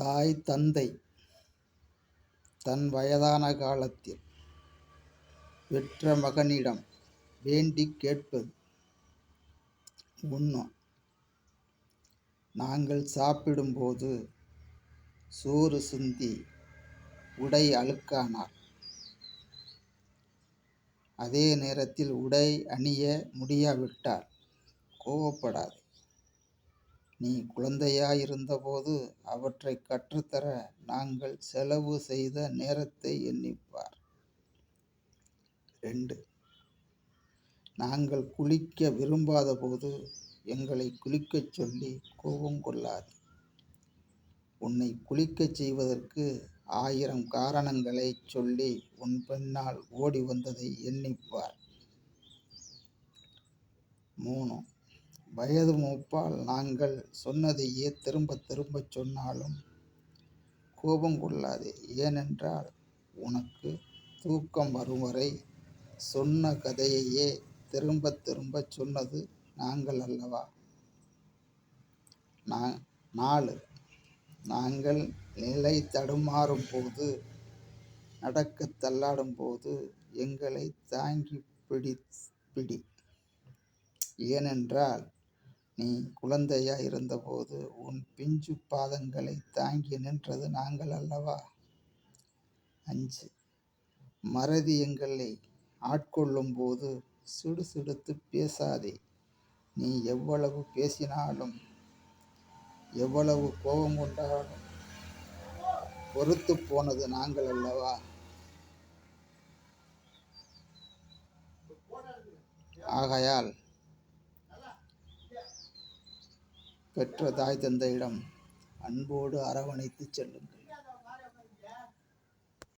தாய் தந்தை தன் வயதான காலத்தில் பெற்ற மகனிடம் வேண்டிக் கேட்பது. உண்ணும் நாங்கள் சாப்பிடும்போது சோறு சிந்தி உடை அழுக்கானார். அதே நேரத்தில் உடை அணிய முடியாவிட்டால் கோவப்படாது. நீ குழந்தையாயிருந்தபோது அவற்றை கற்றுத்தர நாங்கள் செலவு செய்த நேரத்தை எண்ணிப்பார். ரெண்டு நாங்கள் குளிக்க விரும்பாத போது எங்களை குளிக்கச் சொல்லி கோபம் கொள்ளாது. உன்னை குளிக்கச் செய்வதற்கு ஆயிரம் காரணங்களை சொல்லி உன் பெண்ணால் ஓடி வந்ததை எண்ணிப்பார். மூணு வயது மூப்பால் நாங்கள் சொன்னதையே திரும்ப திரும்பச் சொன்னாலும் கோபம் கொள்ளாதே. ஏனென்றால் உனக்கு தூக்கம் வரும் வரை சொன்ன கதையையே திரும்ப திரும்ப சொன்னது நாங்கள் அல்லவா? நான் நாலு. நாங்கள் நிலை தடுமாறும் போது நடக்கத் தள்ளாடும் போது எங்களை தாங்கி பிடி பிடி. ஏனென்றால் நீ குழந்தையாய் இருந்தபோது உன் பிஞ்சு பாதங்களை தாங்கி நின்றது நாங்கள் அல்லவா? அஞ்சு. மறதி எங்களை ஆட்கொள்ளும் போது சிடுசிடுத்து பேசாதே. நீ எவ்வளவு பேசினாலும் எவ்வளவு கோபம் கொண்டாலும் பொறுத்து போனது நாங்கள் அல்லவா? ஆகையால் பெற்ற தாய் தந்தையிடம் அன்போடு அரவணைத்து செல்லுங்கள்.